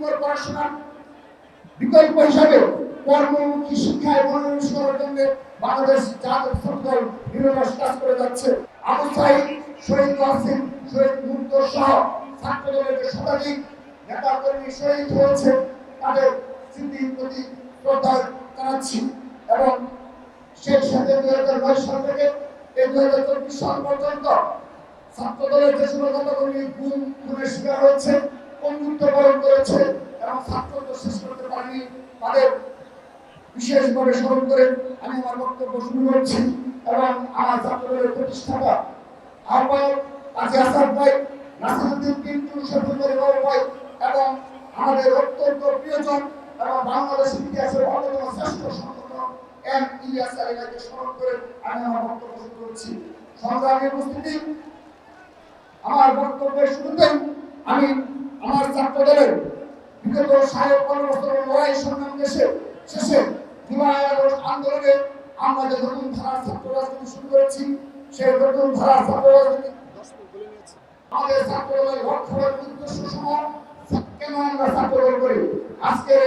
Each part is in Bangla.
নির্ভর পড়াশোনা বিকল্প হিসাবে কর্মমুখী শিক্ষায় মনোনিবেশ করার জন্য বাংলাদেশ জাতীয় ফুটবল নিরলস কাজ করে যাচ্ছে। আবু সাইদ, শহীদ ওয়াসিম, শহীদ মুক্ত সহ ছাত্র দলের শতাধিক নেতা কর্মী শহীদ হয়েছে, তাদের স্মৃতির প্রতি শ্রদ্ধা জানাচ্ছি এবং সেই সাথে দুই হাজার নয় সাল থেকে এই দুই হাজার চব্বিশ সাল পর্যন্ত ছাত্র দলের যে সমস্ত নেতাকর্মী গুম, খুনের শিকার হয়েছে করেছে এবং ছাত্রত্ব শেষ করতে পারেনি। তাদের স্মরণ করে আমি আমার বক্তব্য শুরু করছি এবং আমার ছাত্রদলের প্রতিষ্ঠাতা আহ্বায়ক আসাদ ভাই, নাসিরুদ্দিন বাবু ভাই এবং আমাদের অত্যন্ত প্রিয়জন এবং ইতিহাসের অন্যতম শ্রেষ্ঠ সংগঠন এম ইলিয়াস স্মরণ করে আমি আমার বক্তব্য শুরু করছি। সংগ্রামী উপস্থিতি, আমার বক্তব্যের আমি আমার ছাত্র দলের বিগত পনেরো বছরের লড়াই সংগ্রাম দেশে শেষে আন্দোলনে আমরা যে নতুন ধারার ছাত্র রাজনীতি শুরু করেছি, সেই নতুন ধারার ছাত্র রাজনীতি আমাদের আমরা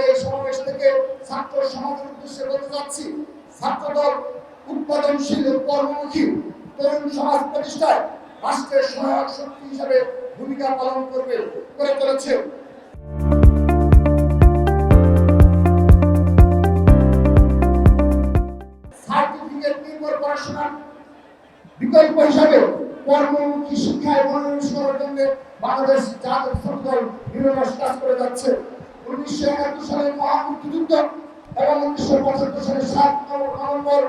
এই সমাবেশ থেকে ছাত্র উদ্দেশ্যে তরুণ সমাজ সহায়ক শক্তি হিসাবে ভূমিকা পালন করবে। করে পড়াশোনা বিকল্প হিসাবে কর্মমুখী জন্য বাংলাদেশ জাতীয় ফুটবল কাজ করে যাচ্ছে। উনিশশো একাত্তর সালের মহামুক্তিযুদ্ধ এবং উনিশশো পঁচাত্তর সালের সাত নভেম্বর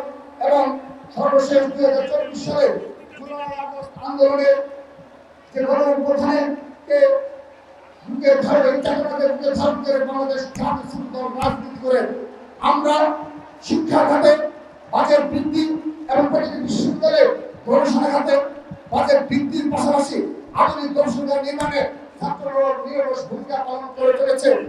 এবং সর্বশেষ দুই হাজার চব্বিশ সালে জুলাই আগস্ট আন্দোলনে যে বুকে ধরে চাকরাদের করে বাংলাদেশ সুন্দর রাজনীতি করে আমরা শিক্ষা খাতে বাজেট বৃদ্ধি এবং প্রতিটি বিশ্ববিদ্যালয়ে গবেষণা খাতে বৃদ্ধির পাশাপাশি আধুনিক গবেষণা নির্মাণে ছাত্ররা ভূমিকা পালন করে চলেছে।